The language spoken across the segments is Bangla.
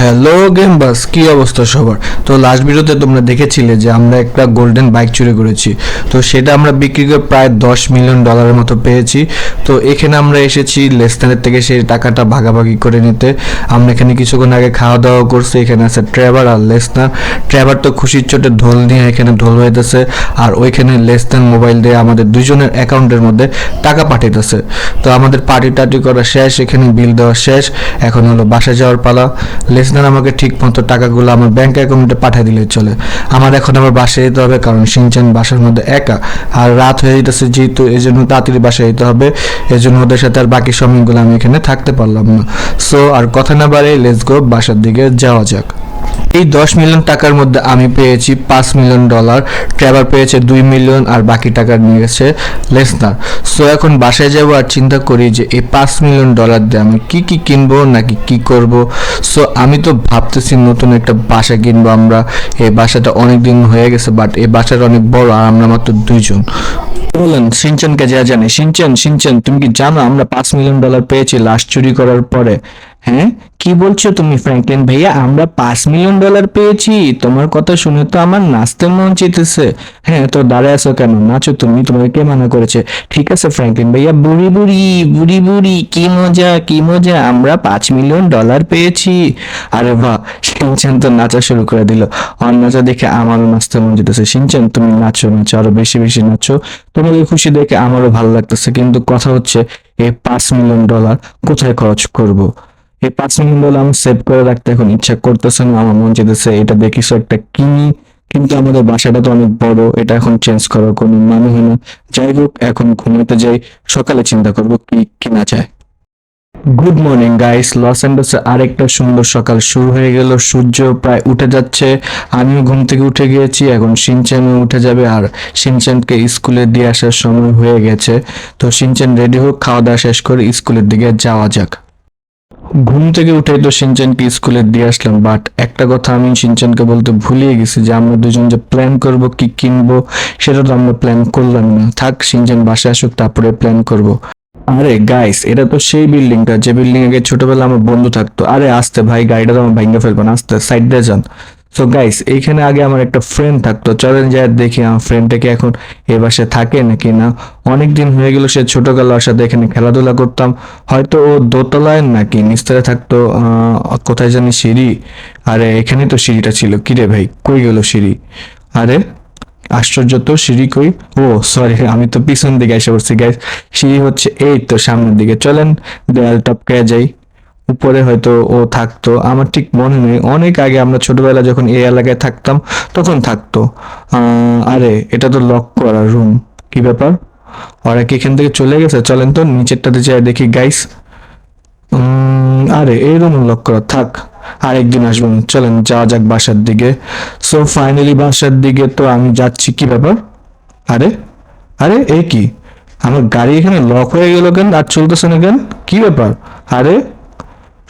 হ্যালো গেম বাস কি অবস্থা সবার? তো লাস্ট ভিডিওতে তোমরা দেখেছিলে যে আমরা একটা গোল্ডেন বাইক চুরি করেছি। তো সেটা আমরা বিক্রি করে প্রায় দশ মিলিয়ন ডলারের মতো পেয়েছি। তো এখানে আমরা এসেছি লেসনারের থেকে সেই টাকাটা ভাগাভাগি করে নিতে। আমরা এখানে কিছুক্ষণ আগে খাওয়া দাওয়া করছি, এখানে আছে ট্রেভার আর লেসনার ট্রেভার তো খুশির চোটে ঢোল নিয়ে এখানে ঢোল হইতেছে আর ওইখানে লেসনার মোবাইল দিয়ে আমাদের দুজনের অ্যাকাউন্টের মধ্যে টাকা পাঠাইতেছে। তো আমাদের পার্টি টার্টি করা শেষ, এখানে বিল দেওয়া শেষ। এখন হলো বাসা যাওয়ার পালা। লেসনার আমাকে ঠিক মতো টাকাগুলো আমার ব্যাঙ্ক অ্যাকাউন্টে পাঠিয়ে দিলে চলে। আমার এখন আবার বাসায় যেতে হবে, কারণ সিনচান বাসার মধ্যে একা। আর রাত হয়ে যেতেছে যেহেতু এই জন্য তাড়াতাড়ি বাসায় যেতে হবে। এই জন্য ওদের সাথে আর বাকি সময়গুলো আমি এখানে থাকতে পারলাম না। সো আর কথা না বাড়ে লেটস গো বাসার দিকে যাওয়া যাক। এই দশ মিলিয়ন টাকার মধ্যে আমি পেয়েছি পাঁচ মিলিয়ন ডলার, ট্রেভার পেয়েছে দুই মিলিয়ন আর বাকি টাকা নিয়ে গেছে লেসনার সো এখন বাসায় যাব আর চিন্তা করি যে এই পাঁচ মিলিয়ন ডলার দিয়ে আমি কি কি কিনবো নাকি কি করব। সো আমি তো ভাবতেছি নতুন একটা বাসা কিনবো আমরা। এই বাসাটা অনেক দিন হয়ে গেছে বাট এই বাসাটা অনেক বড় আর আমরা মাত্র দুইজন। বলেন? সিনচেনকে যা জানি। সিনচেন সিনচেন, তুমি কি জানো আমরা পাঁচ মিলিয়ন ডলার পেয়েছি লাস্ট চুরি করার পরে? হ্যাঁ? কি বলছো তুমি ফ্র্যাঙ্কলিন ভাইয়া? আমরা পাঁচ মিলিয়ন ডলার পেয়েছি। তোমার কথা শুনে তো আমার নাচতে মন চেতেছে হ্যাঁ তো দাঁড়ায় আছো কেন? নাচো তুমি, তোমাকে কে মানা করেছে। ঠিক আছে ফ্র্যাঙ্কলিন ভাইয়া, বুড়ি বুড়ি বুড়ি বুড়ি, কি মজা কি মজা? আমরা পাঁচ মিলিয়ন ডলার পেয়েছি। আরে বাহ, সিনচান তো নাচা শুরু করে দিল। আর নাচা দেখে আমারও নাচতে মন যেতেছে সিনচান, তুমি নাচো নাচো, আরও বেশি বেশি নাচো। তোমাকে খুশি দেখে আমারও ভালো লাগতেছে। কিন্তু কথা হচ্ছে, এই পাঁচ মিলিয়ন ডলার কোথায় খরচ করব। এই পাঁচ মিলিয়ন ডলার আমি সেভ করে রাখতে এখন ইচ্ছা করতেছে না, আমার মন চেতেছে এটা দেখিস একটা কিনি। কিন্তু আমাদের বাসাটা তো অনেক বড়, এটা এখন চেঞ্জ করার কোনো মানে হয় না। যাই হোক, এখন ঘুমাতে যাই, সকালে চিন্তা করব কি কিনা যায়। গুড মর্নিং গাইস লস অ্যান্ডোসে আরেকটা সুন্দর সকাল শুরু হয়ে গেল। সূর্য প্রায় উঠে যাচ্ছে। আমিও ঘুম থেকে উঠে গিয়েছি, এখন সিনচ্যানও উঠে যাবে। আর সিনচ্যানকে স্কুলে দিয়ে আসার সময় হয়ে গেছে। তো সিনচ্যান রেডি হোক, খাওয়া দাওয়া শেষ করে স্কুলের দিকে যাওয়া যাক। ঘুম থেকে উঠে তো সিনচেনকে স্কুলে দিয়ে আসলাম বাট একটা কথা আমি সিনচেনকে বলতে ভুলিয়ে গেছি যে আমরা দুজন যে প্ল্যান করব, কি কিনবো, সেটা তো আমরা প্ল্যান করলাম না। থাক, সিনচেন বাসায় আসুক, তারপরে প্ল্যান করব। আরে গাইস এটা তো সেই বিল্ডিংটা যে বিল্ডিং আগে ছোটবেলা আমার বন্ধু থাকতো। আরে আসতে ভাই, গাড়িটা তো আমার ভেঙে ফেলব না, আসতে সাইড দিয়ে যান। সো গাইস এইখানে আগে আমার একটা ফ্রেন্ড থাকতো। চলেন যাই দেখি আমার ফ্রেন্ডটাকে এখন এ বাসায় থাকে নাকি না। অনেক দিন হয়ে গেল সে ছোটবেলা ওর সাথে এখানে খেলাধুলা করতাম। হয়তো ও দোতলায় নাকি নিচতলায় থাকতো কোথায় জানি সিঁড়ি। আরে এখানে তো সিঁড়িটা ছিল। কিরে ভাই, কই গেল সিঁড়ি? আরে, আশ্চর্য তো, সিঁড়ি কই? ও সরি আমি তো পিছন দিকে এসে পড়ছি গাইস সিঁড়ি হচ্ছে এই তো সামনের দিকে। চলেন দেয়াল টপকে যাই। উপরে হয়তো ও থাকতো। আমার ঠিক মনে নেই। অনেক আগে আমরা ছোটবেলা যখন এই এলাকায় থাকতাম, তখন থাকতো। আরে, এটা তো লক করা রুম কি ব্যাপার? ওরা কি এখান থেকে চলে গেছে? চলেন তো, নিচেরটাতে যাই দেখি গাইস আরে, এই রুম লক করা। থাক, আরেকদিন আসবেন চলেন, যাওয়া যাক বাসার দিকে। সো ফাইনালি বাসার দিকে তো আমি যাচ্ছি। কি ব্যাপার? আরে আরে, এ কি? আমার গাড়ি এখানে লক হয়ে গেল কেন? আর চলতেছে না কেন? কি ব্যাপার? আরে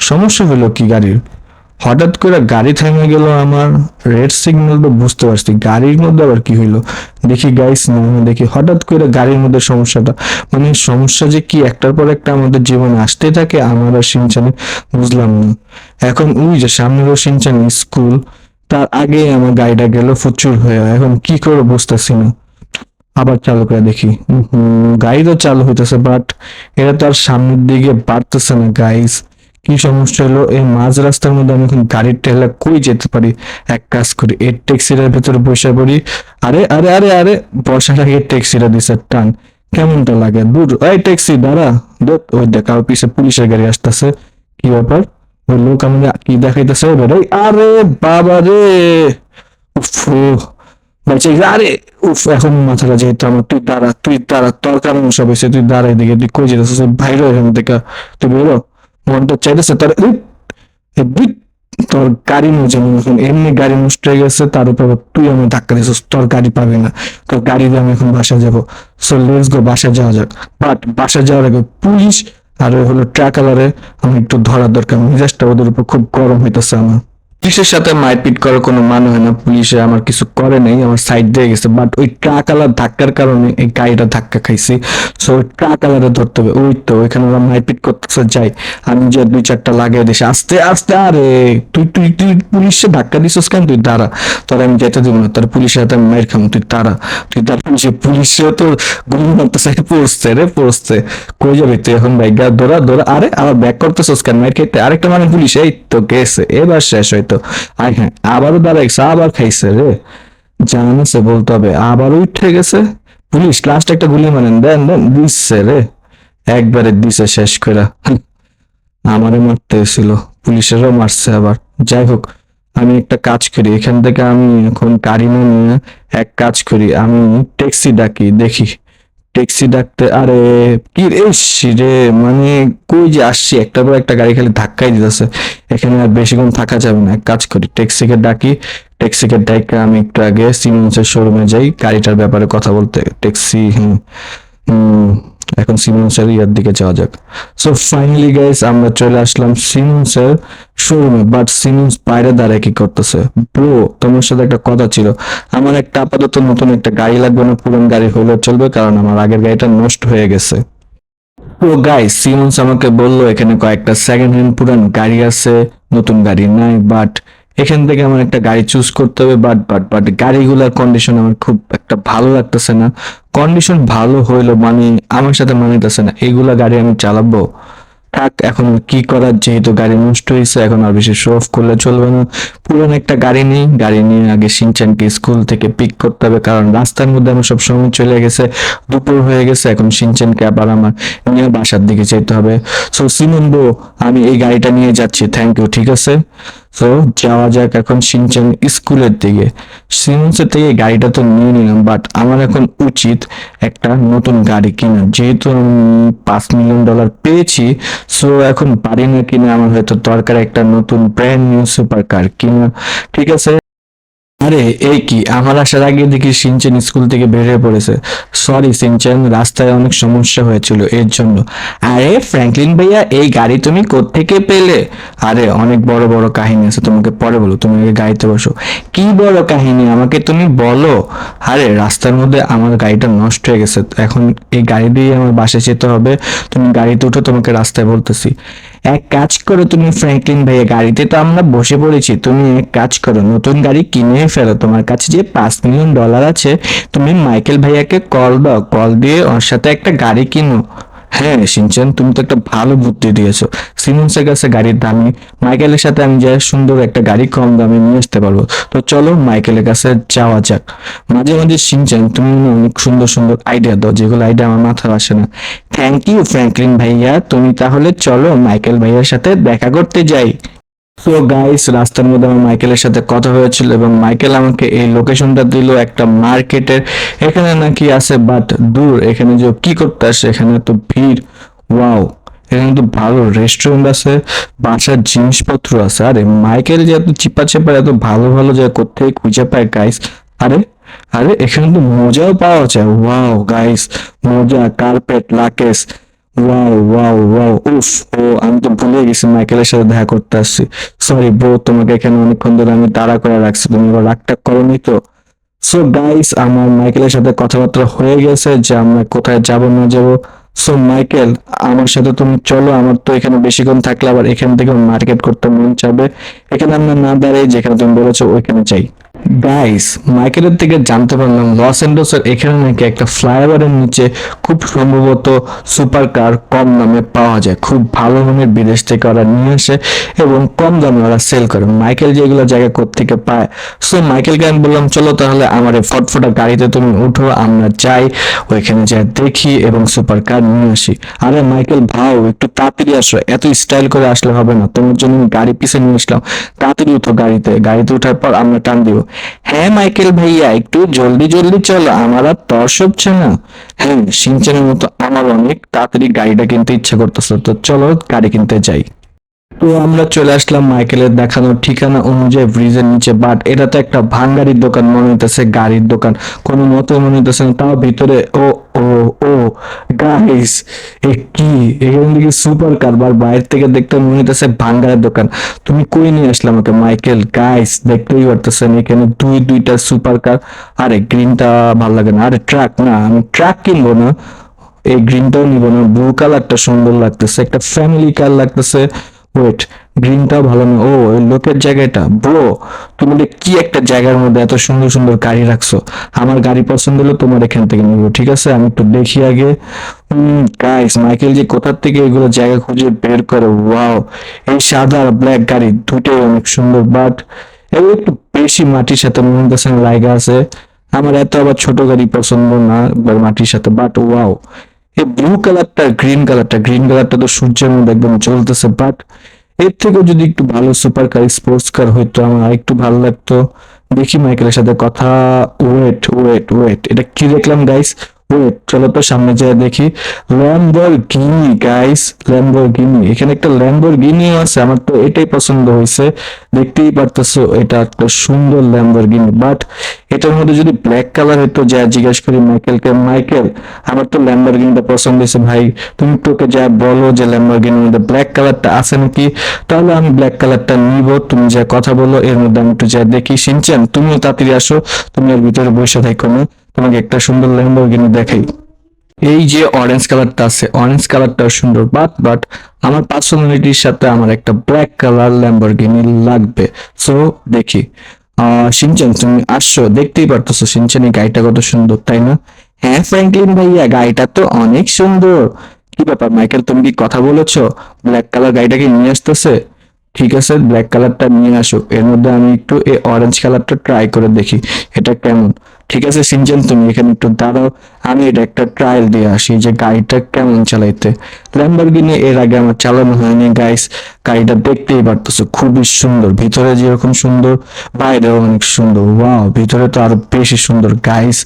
সমস্যা হলো কি গাড়ির? হঠাৎ করে গাড়ি থেমে গেল আমার রেড সিগন্যাল তো বুঝতে পারছি। গাড়ির মধ্যে আবার কি হইল? দেখি গাইস না দেখি। হঠাৎ করে গাড়ির মধ্যে সমস্যাটা। মানে সমস্যা যে কি, একটার পর একটা আমাদের জীবনে আসতে থাকে, আমার আর সিনচানে বুঝলাম না। এখন ওই যে সামনে রো সিনচান স্কুল, তার আগে আমার গাড়িটা গেল প্রচুর হয়ে। এখন কি করে বুঝতেছি না। আবার চালু করে দেখি। গাড়ি তো চালু হইতেছে বাট এটা তো আর সামনের দিকে বাড়তেছে না গাইস কি সমস্যা হলো, এই মাঝ রাস্তার মধ্যে আমি এখন গাড়ির ঠেলা কই যেতে পারি? এক কাজ করি এর ট্যাক্সিটার ভেতরে বসে পড়ি। আরে আরে আরে আরে, বসার আগে ট্যাক্সিটা দিছে টান। কেমনটা লাগে? দূর। এই ট্যাক্সি, দাঁড়া। দেখ ওই দেখ কারও পিছে পুলিশের গাড়ি আসতেছে। কি ব্যাপার? ওই লোক আমাকে কি দেখাইতেছে? বেরোই। আরে বাবা রে! উফ বেঁচে গেছে। আরে, উফ, এখন মাথাটা যেহেতু আমার, তুই দাঁড়া তুই দাঁড়া, তোর কারণ সব হয়েছে, তুই দাঁড়া এদিকে তুই কই যেতেছিস? বাইরে এখান থেকে। তুই বেরো। মনটা চাইতেছে তোর তোর গাড়ি নজে এখন এমনি গাড়ি নষ্ট হয়ে গেছে, তার উপর তুই আমি ধাক্কা দিছিস তোর গাড়ি পাবে না। তোর গাড়ি দিয়ে আমি এখন বাসা যাব। সো লেটস গো বাসা যাওয়া যাক। বাট বাসা যাওয়ার আগে পুলিশ আর হলো ট্রাক আলারে, আমি একটু ধরার দরকার। মেজাজটা ওদের উপর খুব গরম হইতেছে আমার। পুলিশের সাথে মারপিট করার কোনো মানে হয় না। পুলিশে আমার কিছু করে নেই, আমার সাইড দিয়ে গেছে। বাট ওই ট্রাক আলার ধাক্কার কারণে এই গাড়িটা ধাক্কা খাইছি। সো ওই ট্রাক আলারে ধরতে হবে। ওই তো, ওইখানে ওরা মারপিট করতেছে, যাই। আমি যে দুই চারটা লাগিয়ে দিছি। আস্তে আস্তে, আরে, তুই তুই তুই পুলিশে ধাক্কা দিছিস কেন? তুই দাঁড়া। তোর আমি যেতে দিব না। তোর পুলিশের হাতে আমি মাইর খাম। তুই তারা তুই তার পুলিশে পুলিশে তো গুলি মারতেছে পড়ছে রে পড়ছে কই যাবে তুই এখন বাইক দৌড়া দৌড়া। আরে, আবার ব্যাক করতেছিস কেন? মাইর খেতে আরেকটা মানে পুলিশ, এই তো গেছে। এবার শেষ হয়তো আয় হ্যাঁ আবারও দাঁড়াইছে আবার খাইছে রে। জান বলতে হবে, আবার উঠে গেছে। পুলিশ লাস্ট একটা গুলি মারেন, দেন দেন, দিচ্ছে রে। একবারে দিছে শেষ করে আমারে মারতে এসেছিল পুলিশেরও মারছে আবার। যাই হোক, আমি একটা কাজ করি, এখান থেকে আমি এখন গাড়ি নিয়ে এক কাজ করি, আমি ট্যাক্সি ডাকি, দেখি। ট্যাক্সি ডাকতে আরে কি রে মানে কই যে আসছি? একটা পর একটা গাড়ি খালি ধাক্কাই দিতেছে। এখানে আর বেশিক্ষণ থাকা যাবে না। এক কাজ করি ট্যাক্সিকে ডাকি। ট্যাক্সিকে ডাইকে আমি একটু আগে সিমেন্সের শোরুমে যাই। গাড়িটার ব্যাপারে কথা বলতে ট্যাক্সি হুম হুম, এখন সিমেন্সের ইয়ার দিকে যাওয়া যাক। সো ফাইনালি গাইস আমরা চলে আসলাম সিমেন্সের শোরুমে বাট সিমেন্স বাইরে দাঁড়ায় কি করতেছে? ব্রো তোমার সাথে একটা কথা ছিল। আমার একটা আপাতত নতুন একটা গাড়ি লাগবে না, পুরান গাড়ি হলেও চলবে, কারণ আমার আগের গাড়িটা নষ্ট হয়ে গেছে। তো গাইস সিমন্স আমাকে বলল, এখানে কয়েকটা সেকেন্ড হ্যান্ড পুরান গাড়ি আছে, নতুন গাড়ি নাই বাট এখান থেকে আমার একটা গাড়ি চুজ করতে হবে বাট বাট বাট গাড়িগুলোর কন্ডিশন আমার খুব একটা ভালো লাগতেছে না। কন্ডিশন ভালো হইল মানে আমার সাথে মানিতেছে না। এইগুলা গাড়ি আমি চালাবো। থাক, এখন কি করার? যেহেতু গাড়ি নষ্ট হয়েছে এখন আর বেশি শো অফ করলে চলবে না। পুরান একটা গাড়ি নেই। গাড়ি নিয়ে আগে সিনচানকে স্কুল থেকে পিক করতে হবে, কারণ রাস্তার মধ্যে আমার সব সময় চলে গেছে। দুপুর হয়ে গেছে, এখন সিনচানকে আবার আমার নিয়ে বাসার দিকে যেতে হবে। সো সিমন আমি এই গাড়িটা নিয়ে যাচ্ছি। থ্যাংক ইউ ঠিক আছে? সো যাওয়া যাক এখন সিনচান স্কুলের দিকে। সিনচেন থেকে গাড়িটা তো নিয়ে নিলাম বাট আমার এখন উচিত একটা নতুন গাড়ি কেনা যেহেতু আমি পাঁচ মিলিয়ন ডলার পেয়েছি সো এখন বাড়ি না কিনা, আমার হয়তো দরকার একটা নতুন ব্র্যান্ড নিউ সুপার কার কিনা। ঠিক আছে আরে, এই কি? আমার আসার আগে দেখি সিনচেন স্কুল থেকে বেরিয়ে পড়েছে। সরি সিনচেন, রাস্তায় অনেক সমস্যা হয়েছিল, এর জন্য। আরে ফ্র্যাঙ্কলিন ভাইয়া, এই গাড়ি তুমি কোত্থেকে পেলে? আরে, অনেক বড় বড় কাহিনী আছে, তোমাকে পরে বলো তুমি আগে গাড়িতে বসো। কি বড় কাহিনী, আমাকে তুমি বলো? আরে, রাস্তার মধ্যে আমার গাড়িটা নষ্ট হয়ে গেছে, এখন এই গাড়ি দিয়ে আমার বাসায় যেতে হবে, তুমি গাড়িতে উঠো, তোমাকে রাস্তায় বলতেছি। এক কাজ করো তুমি, ফ্র্যাঙ্কলিন ভাইয়া, গাড়িতে তো আমরা বসে পড়েছি। তুমি এক কাজ করো, নতুন গাড়ি কিনে ফেলো। তোমার কাছে যে পাঁচ মিলিয়ন ডলার আছে, তুমি মাইকেল ভাইয়াকে কল দাও। কল দিয়ে ওর সাথে একটা গাড়ি কিনো। হ্যাঁ সিনচেন, তুমি তো একটা ভালো বুদ্ধি দিয়েছ। সিমন্সের কাছে গাড়ির দামি, মাইকেলের সাথে আমি যা সুন্দর একটা গাড়ি কম দামে নিয়ে আসতে পারব। তো চলো মাইকেলের কাছে যাওয়া যাক। মাঝে মাঝে সিনচেন, তুমি অনেক সুন্দর সুন্দর আইডিয়া দাও, যেগুলো আইডিয়া আমার মাথায় আসে না। থ্যাংক ইউ ফ্র্যাঙ্কলিন ভাইয়া। তুমি তাহলে চলো মাইকেল ভাইয়ার সাথে দেখা করতে যাই। সো গাইস রাস্তার মধ্যে আমার মাইকেলের সাথে কথা হয়েছিল এবং মাইকেল আমাকে এই লোকেশনটা দিল একটা মার্কেটের এখানে নাকি আছে বাট দূর। এখানে যে কি করতে আসে, এখানে তো ভিড়। ওয়াও এখানে তো ভালো রেস্টুরেন্ট আছে, বাসার জিনিসপত্র আছে। আরে মাইকেল যে এত চিপা চেপা এত ভালো ভালো জায়গা করতে খুঁজে পায় গাইস আরে আরে, এখানে তো মোজাও পাওয়া যায়। ওয়াও গাইস মোজা কার্পেট লাকেশ ওয়াও ওয়াও ওয়াও উফ, ও, আমি তো ভুলে গেছি, মাইকেলের সাথে দেখা করতে আসছি। সরি ব্রো তোমাকে এখানে অনেকক্ষণ ধরে আমি তাড়া করে রাখছি, তুমি রাগটা তো? সো গাইস আমার মাইকেলের সাথে কথাবার্তা হয়ে গেছে যে আমরা কোথায় যাব, না যাব। সো মাইকেল, আমার সাথে তুমি চলো, আমার তো এখানে বেশিক্ষণ থাকলে আবার এখান থেকে মার্কেট করতে মন চাবে। এখানে আমরা না দাঁড়াই, যেখানে তুমি বলেছ, ওইখানে যাই। গাইস মাইকেলের থেকে জানতে পারলাম লস অ্যান্ডোসের এখানে নাকি একটা ফ্লাইওভারের নিচে খুব সম্ভবত সুপার কার কম দামে পাওয়া যায়। খুব ভালো মানের বিদেশ থেকে ওরা নিয়ে আসে এবং কম দামে ওরা সেল করে। মাইকেল যেগুলো জায়গা থেকে পায়? সো মাইকেলকে আমি বললাম, চলো তাহলে আমার এই ফটফটা গাড়িতে তুমি উঠো, আমরা যাই, ওইখানে যাই দেখি এবং সুপার কার নিয়ে আসি। আরে মাইকেল ভাও, একটু তাড়াতাড়ি আসো। এত স্টাইল করে আসলে হবে না। তোমার জন্য গাড়ি পিছে নিয়ে আসলাম। তাড়াতাড়ি উঠো গাড়িতে। গাড়িতে ওঠার পর আমরা টান দিব। হ্যাঁ মাইকেল ভাইয়া, একটু জলদি জলদি চলো। আমার আর তর হচ্ছে না। হ্যাঁ সিনচানের মতো আমার অনেক তাড়াতাড়ি গাড়িটা কিনতে ইচ্ছা করতেছে। তো চলো, গাড়ি কিনতে যাই। তো আমরা চলে আসলাম মাইকেলের দেখানোর ঠিকানা অনুযায়ী ব্রিজের নিচে বাট এটা তো একটা ভাঙ্গারির দোকান মনে হইতেছে, গাড়ির দোকান। কোনো মতে মনে হইতেছে না, তাও ভিতরে, ও ও ও গাইস এ কি? এখান থেকে সুপার কার বার বাইরে থেকে দেখতে মনে হইতেছে ভাঙ্গারের দোকান। তুমি কই নিয়ে আসলে আমাকে, মাইকেল? গাইস দেখতেই পারতেছেন এখানে দুই, দুইটা সুপার কার আরে গ্রিনটা ভালো লাগে না। আরে ট্রাক না, আমি ট্রাক কিনবো না। এই গ্রিনটাও নিব না। ব্লু কালারটা সুন্দর লাগতেছে। একটা ফ্যামিলি কার লাগতেছে। ওয়েট গ্রিনটাও ভালো না। ও ওই লোকের জায়গাটা। ব্রো, তুমি কি একটা জায়গার মধ্যে এত সুন্দর সুন্দর গাড়ি রাখছো? আমার গাড়ি পছন্দ হলে তোমার এখান থেকে নিবো, ঠিক আছে? আমি একটু দেখি আগে। গাইস মাইকেল যে কোথার থেকে এগুলো জায়গা খুঁজে বের করে ওয়াও এই সাদা আর ব্ল্যাক গাড়ি দুটোই অনেক সুন্দর বাট এগুলো একটু বেশি মাটির সাথে, মনে লাইগা আছে। আমার এত আবার ছোট গাড়ি পছন্দ না মাটির সাথে বাট ওয়াও এই ব্লু কালারটা গ্রিন কালারটা গ্রিন কালারটা তো সূর্যের মধ্যে একদম জ্বলতেছে বাট এর থেকেও যদি একটু ভালো সুপার কার স্পোর্টস কার হইতো, আমার আরেকটু ভালো লাগতো। দেখি মাইকেলের সাথে কথা ওয়েট ওয়েট ওয়েট এটা কি দেখলাম গাইস ওয়েট চলো তো সামনে যেয়ে দেখি। ল্যাম্বর গিনি গাইস ল্যাম্বর গিনি এখানে একটা ল্যাম্বর গিনিও আছে, আমার তো এটাই পছন্দ হয়েছে। দেখতেই পারতেছো, এটা একটা সুন্দর ল্যাম্বর গিনি বাট এটার মধ্যে যদি ব্ল্যাক কালার হতো যা জিজ্ঞেস করি মাইকেলকে মাইকেল আমার তো ল্যাম্বর গিনিটা পছন্দ হয়েছে ভাই, তুমি তোকে যা বলো যে ল্যাম্বর গিনির মধ্যে ব্ল্যাক কালারটা আছে নাকি, তাহলে আমি ব্ল্যাক কালারটা নিব, তুমি যা কথা বলো, এর মধ্যে আমি একটু যা দেখি। সিনচান তুমিও তাড়াতাড়ি আসো, তুমি এর ভিতরে বসে থাকো না। তোমাকে একটা সুন্দর ল্যাম্বরগিনি দেখাই। এই যে অরেঞ্জ কালারটা আছে অরেঞ্জ কালারটাও সুন্দর বাট বাট আমার পার্সোনালিটির সাথে আমার একটা ব্ল্যাক কালার ল্যাম্বরগিনি লাগবে। সো দেখি। সিনচান, তুমি আসছো, দেখতেই পারতেছো সিনচান এই গাড়িটা কত সুন্দর, তাই না? হ্যাঁ ফ্র্যাঙ্কলিন ভাইয়া, গাড়িটা তো অনেক সুন্দর। কি ব্যাপার মাইকেল তুমি কি কথা বলেছ? ব্ল্যাক কালার গাড়িটাকে নিয়ে আসতেছে? ঠিক আছে ব্ল্যাক কালারটা নিয়ে আসো। এর মধ্যে আমি একটু এই অরেঞ্জ কালারটা ট্রাই করে দেখি, এটা কেমন? ঠিক আছে, সিনজেন, তুমি এখানে একটু দাঁড়াও। আমি এটা একটা ট্রায়াল দিয়ে আসি যে গাড়িটা কেমন চালাইতে। ল্যাম্বরগিনি এর আগে আমার চালানো হয়নি গাইস গাড়িটা দেখতেই পারতেছো, খুবই সুন্দর। ভিতরে যেরকম সুন্দর, বাইরেও অনেক সুন্দর। ওয়াও ভিতরে তো আরও বেশি সুন্দর গাইস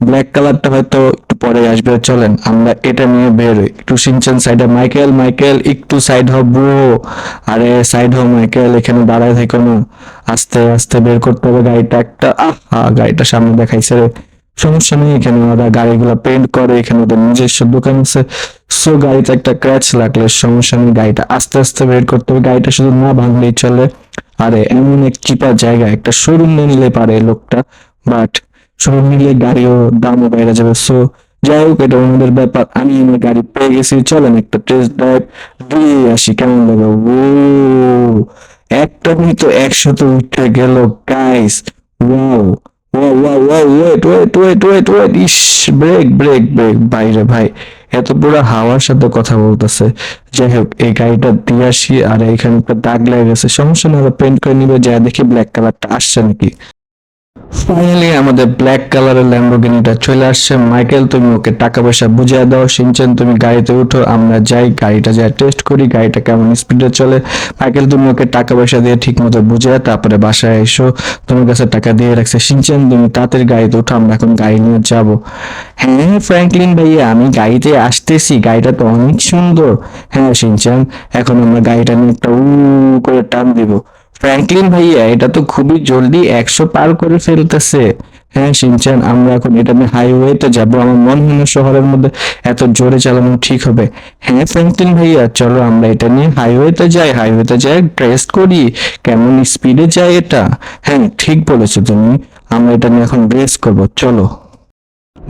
ব্ল্যাক কালারটা হয়তো একটু পরে আসবে, চলেন, আমরা এটা নিয়ে বের হই। একটু সিনচান সাইডে মাইকেল মাইকেল একটু সাইড হও ব্রো আরে সাইড হও মাইকেল এখানে দাঁড়ায় থেকো না। আস্তে আস্তে বের করতে হবে গাড়িটা একটা। আহা, গাড়িটা সামনে দেখাইছে রে। সমস্যা নেই, এখানে ওরা গাড়িগুলো পেন্ট করে, এখানে ওদের নিজস্ব দোকান আছে। সো গাড়িতে একটা ক্র্যাচ লাগলে সমস্যা নেই গাড়িটা। আস্তে আস্তে বের করতে হবে, গাড়িটা শুধু না ভাঙলেই চলে। আরে, এমন এক চিপা জায়গা, একটা শোরুম নিলে পারে লোকটা। বাট শোরুম নিলে গাড়িও দামও বেড়ে যাবে। সো যাই হোক, এটা আমাদের ব্যাপার। আমি আমার গাড়ি পেয়ে গেছি। চলেন একটা টেস্ট ড্রাইভ দিয়ে আসি। কেমন লাগে? ও একটা তো একশত উঠে গেল guys wow wow wow wow wait wait wait wait wait ইস ব্রেক ব্রেক ব্রেক বাইরে ভাই, এত পুরো হাওয়ার সাথে কথা বলতেছে। যাই হোক, এই গাড়িটা দিয়ে আসি আর এখানে একটা দাগ লেগে গেছে। সমস্যা না পেন্ট করে নিবে, যা দেখি ব্ল্যাক কালারটা আসছে নাকি? ফাইনালি আমাদের ব্ল্যাক কালারের ল্যাম্বোগিনিটা চলে আসছে। মাইকেল তুমি ওকে টাকা পয়সা বুঝিয়ে দাও। সিনচেন তুমি গাড়িতে উঠো। আমরা যাই, গাড়িটা যাই টেস্ট করি। গাড়িটা কেমন স্পিডে চলে। মাইকেল তুমি ওকে টাকা পয়সা দিয়ে ঠিক মতো বুঝে তারপরে বাসায় এসো। তোমার কাছে টাকা দিয়ে রাখছে। সিনচেন তুমি তাড়াতাড়ি গাড়িতে উঠো। আমরা এখন গাড়ি নিয়ে যাব। হ্যাঁ ফ্র্যাঙ্কলিন ভাইয়া, আমি গাড়িতে আসতেছি। গাড়িটা তো অনেক সুন্দর। হ্যাঁ সিনচেন এখন আমরা গাড়িটা নিয়ে একটা উ করে টান দিব। ফ্র্যাঙ্কলিন ভাইয়া, এটা তো খুবই জলদি একশো পার করে ফেলতেছে। হ্যাঁ সিনচান, আমরা এখন এটা নিয়ে হাইওয়েতে যাব। আমার মনে হয় শহরের মধ্যে এত জোরে চালানো ঠিক হবে। হ্যাঁ ফ্র্যাঙ্কলিন ভাইয়া, চলো আমরা এটা নিয়ে হাইওয়েতে যাই। হাইওয়েতে যাই টেস্ট করি, কেমন স্পিডে যায় এটা? হ্যাঁ ঠিক বলেছ তুমি। আমরা এটা নিয়ে এখন রেস করব। চলো।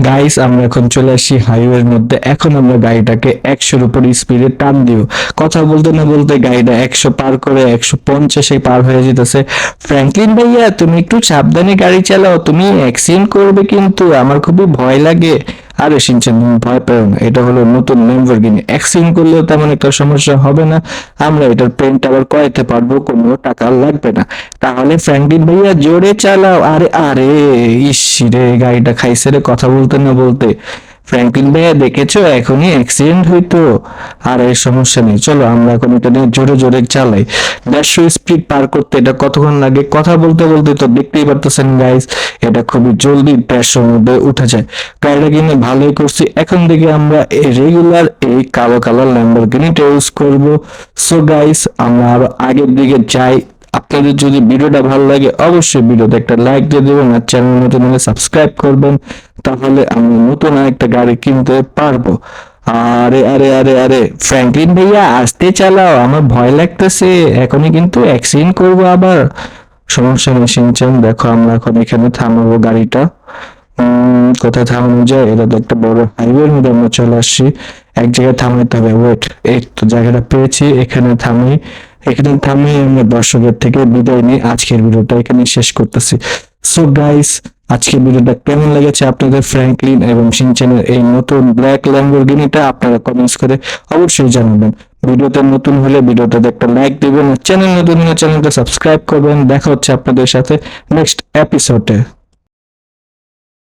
গাইস আমরা এখন চলে আসি হাইওয়ের মধ্যে। এখন আমরা গাড়িটাকে একশোর উপর স্পিডে টান দিব। কথা বলতে না বলতে গাড়িটা একশো পার করে একশো পঞ্চাশে পার হয়ে যেতেছে। ফ্র্যাঙ্কলিন ভাইয়া, তুমি একটু সাবধানে গাড়ি চালাও, তুমি অ্যাক্সিডেন্ট করবে কিন্তু। আমার খুবই ভয় লাগে। আরে তুমি ভয় পেও না। এটা হলো নতুন ল্যাম্বরগিনি অ্যাক্সিডেন্ট করলেও তেমন একটা সমস্যা হবে না। আমরা এটার পেন্ট আবার করাইতে পারব, কোনো টাকা লাগবে না। তাহলে ফ্র্যাঙ্কলিন ভাইয়া, জোরে চালাও। আরে আরে, ইস রে, গাড়িটা খাইছে রে, কথা বলতে না বলতে। ফ্র্যাঙ্কলিন ভাইয়া দেখেছ? এখনই অ্যাক্সিডেন্ট হইতো। আর এর সমস্যা নেই। চলো, আমরা এখন এটা নিয়ে জোরে জোরে চালাই। দেড়শো স্পিড পার করতে এটা কতক্ষণ লাগে? কথা বলতে বলতে তো দেখতেই পারতেছেন গাইস এটা খুবই জলদি দেড়শোর মধ্যে উঠে যায়। গাড়িটা কিনে ভালোই করছি। এখন থেকে আমরা এই রেগুলার এই কালো কালার ল্যাম্বরগিনিটা ইউজ করব। সো গাইস আমরা আরও আগের দিকে যাই। আপনাদের যদি ভিডিওটা ভালো লাগে, অবশ্যই ভিডিওতে একটা লাইক দিয়ে দেবেন আর চ্যানেল নতুন হলে সাবস্ক্রাইব করবেন, তাহলে আমি নতুন একটা গাড়ি কিনতে পারব। আরে আরে আরে আরে ফ্র্যাঙ্কলিন ভাইয়া, আসতে চালাও, আমার ভয় লাগতেছে, এখনই কিন্তু অ্যাক্সিডেন্ট করব আবার। সমস্যা নেই সিনচান দেখো আমরা এখন এখানে থামাবো গাড়িটা। কোথায় থামানো যায়? এটা তো একটা বড় হাইওয়ের মধ্যে আমরা চলে আসছি। এক জায়গায় থামাইতে হবে ওয়েট এই তো জায়গাটা পেয়েছি, এখানে থামি এখানে থামিয়ে আমরা দর্শকের থেকে বিদায় নিয়ে আজকের ভিডিওটা এখানে শেষ করতেছি। সো গাইস আজকের ভিডিওটা কেমন লেগেছে আপনাদের ফ্র্যাঙ্কলিন এবং সিনচানের এই নতুন ব্ল্যাক ল্যাম্বরগিনিটা আপনারা কমেন্টস করে অবশ্যই জানাবেন। ভিডিওতে নতুন হলে ভিডিওটাতে একটা লাইক দিবেন চ্যানেল নতুন হলে চ্যানেলটা সাবস্ক্রাইব করবেন। দেখা হচ্ছে আপনাদের সাথে নেক্সট এপিসোডে